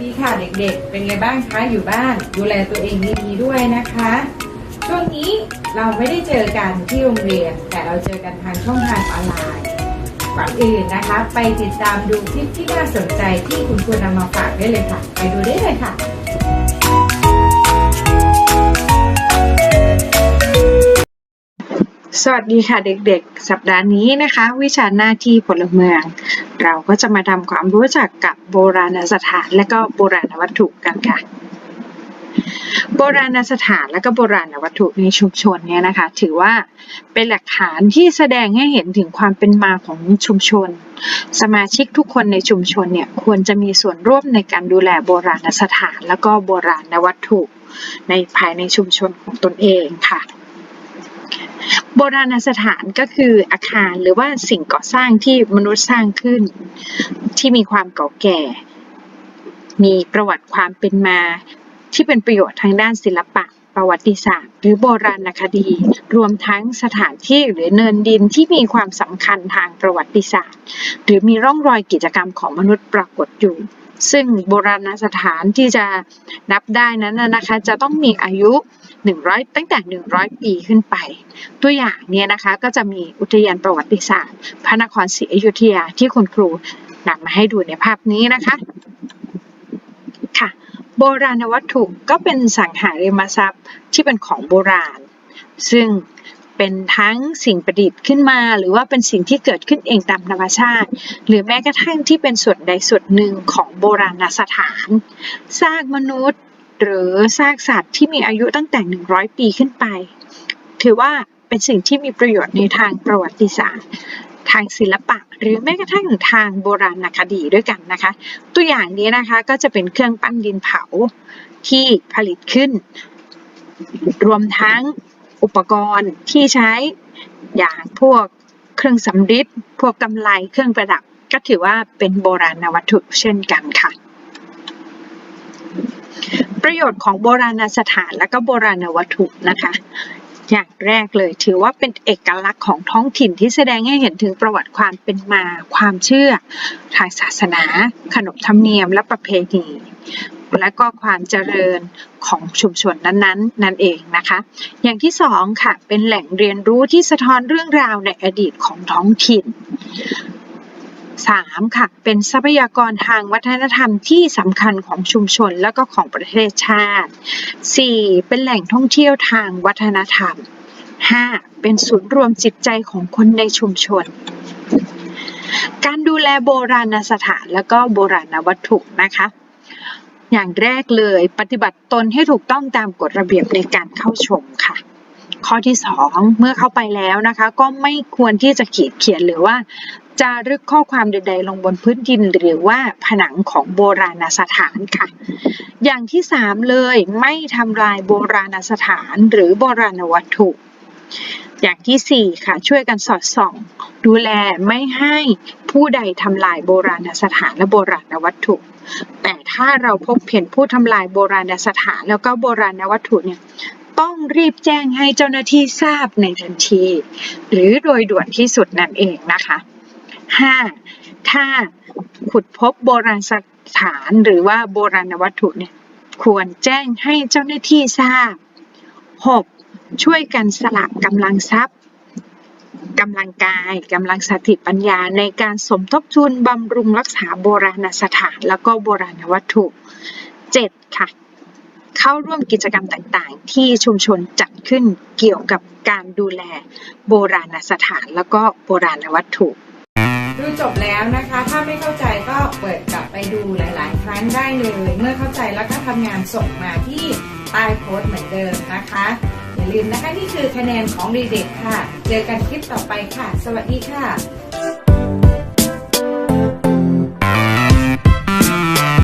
ดีค่ะเด็กๆ เป็นไงบ้างคะอยู่บ้าน ดูแลตัวเองดีๆด้วยนะคะ ช่วงนี้เราไม่ได้เจอกันที่โรงเรียน แต่เราเจอกันทางช่องทางออนไลน์ก่อนอื่นนะคะ ไปติดตามดูคลิปที่น่าสนใจที่คุณครูนำมาฝากได้เลยค่ะ ไปดูได้เลยค่ะ สวัสดีค่ะเด็กๆ สัปดาห์นี้นะคะ วิชาหน้าที่พลเมือง เราก็จะมาทำความรู้จักกับโบราณสถานและก็โบราณวัตถุกันค่ะ โบราณสถานและก็โบราณวัตถุในชุมชนเนี่ยนะคะ ถือว่าเป็นหลักฐานที่แสดงให้เห็นถึงความเป็นมาของชุมชน สมาชิกทุกคนในชุมชนเนี่ยควรจะมีส่วนร่วมในการดูแลโบราณสถาน และก็โบราณวัตถุ ในภายในชุมชนของตนเองค่ะ โบราณสถานก็คืออาคารหรือว่าสิ่งก่อสร้างที่มนุษย์สร้างขึ้น ที่มีความเก่าแก่ มีประวัติความเป็นมา ที่เป็นประโยชน์ทางด้านศิลปะ ประวัติศาสตร์ หรือโบราณคดี รวมทั้งสถานที่หรือเนินดินที่มีความสำคัญทางประวัติศาสตร์ หรือมีร่องรอยกิจกรรมของมนุษย์ปรากฏอยู่ ซึ่งโบราณสถานที่จะนับได้นั้นนะนะคะ จะต้องมีอายุ 100 ตั้งแต่ 100 ปีขึ้นไป ตัวอย่างเนี่ยนะคะก็จะมีอุทยานประวัติศาสตร์ พระนครศรีอยุธยาที่คุณครูนำมาให้ดูในภาพนี้นะคะค่ะโบราณวัตถุก็เป็นสังหาริมทรัพย์ที่เป็นของโบราณ ซึ่ง เป็นทั้งสิ่งประดิษฐ์ขึ้นมา หรือว่าเป็นสิ่งที่เกิดขึ้นเองตามธรรมชาติ หรือแม้กระทั่งที่เป็นส่วนใดส่วนหนึ่งของโบราณสถานซากมนุษย์ หรือซากสัตว์ที่มีอายุตั้งแต่ 100 ปีขึ้นไป ถือว่าเป็นสิ่งที่มีประโยชน์ในทางประวัติศาสตร์ ทางศิลปะ หรือแม้กระทั่งทางโบราณคดีด้วยกันนะคะ ตัวอย่างนี้นะคะก็จะเป็นเครื่องปั้นดินเผาที่ผลิตขึ้น รวมทั้ง อุปกรณ์ที่ใช้อย่างพวกเครื่องสำริดพวกกำไลเครื่องประดับ ก็ถือว่าเป็นโบราณวัตถุเช่นกันค่ะ ประโยชน์ของโบราณสถานและก็โบราณวัตถุนะคะ อย่างแรกเลยถือว่าเป็นเอกลักษณ์ของท้องถิ่นที่แสดงให้เห็นถึงประวัติความเป็นมา ความเชื่อ ทางศาสนา ขนบธรรมเนียม และประเพณี และก็ความเจริญของชุมชนนั้นๆ นั่นเองนะคะ อย่างที่สองค่ะ เป็นแหล่งเรียนรู้ที่สะท้อนเรื่องราวในอดีตของท้องถิ่นสามค่ะ เป็นทรัพยากรทางวัฒนธรรมที่สำคัญของชุมชนและก็ของประเทศชาติสี่เป็นแหล่งท่องเที่ยวทางวัฒนธรรมห้าเป็นศูนย์รวมจิตใจของคนในชุมชน การดูแลโบราณสถานและก็โบราณวัตถุนะคะ อย่างแรกเลย ปฏิบัติตนให้ถูกต้องตามกฎระเบียบในการเข้าชมค่ะ ข้อที่สองเมื่อเข้าไปแล้วนะคะ ก็ไม่ควรที่จะขีดเขียนหรือว่าจารึกข้อความใด ๆ ลงบนพื้นดินหรือว่าผนังของโบราณสถานค่ะ อย่างที่สามเลยไม่ทำลายโบราณสถานหรือโบราณวัตถุ อย่างที่สี่ค่ะ ช่วยกันสอดส่อง ดูแลไม่ให้ ผู้ใดทำลายโบราณสถานและโบราณวัตถุ แต่ถ้าเราพบเห็นผู้ทำลายโบราณสถานแล้วก็โบราณวัตถุเนี่ยต้องรีบแจ้งให้เจ้าหน้าที่ทราบในทันที หรือโดยด่วนที่สุดนั่นเองนะคะ 5. ถ้าขุดพบโบราณสถานหรือว่าโบราณวัตถุเนี่ยควรแจ้งให้เจ้าหน้าที่ทราบ 6. ช่วยกันสละกำลังทรัพย์ กำลังกายกำลังสติปัญญาในการสมทบทุนบำรุงรักษาโบราณสถานแล้วก็โบราณวัตถุ 7. ค่ะ เข้าร่วมกิจกรรมต่างๆ ที่ชุมชนจัดขึ้นเกี่ยวกับการดูแลโบราณสถานแล้วก็โบราณวัตถุดูจบแล้วนะคะ ถ้าไม่เข้าใจก็เปิดกลับไปดูหลาย ๆ ครั้งได้เลย เมื่อเข้าใจแล้วก็ทำงานส่งมาที่ใต้โพสต์เหมือนเดิมนะคะ อย่าลืมนะคะนี่คือคะแนนของเด็กๆค่ะ เจอกันคลิปต่อไปค่ะ สวัสดีค่ะ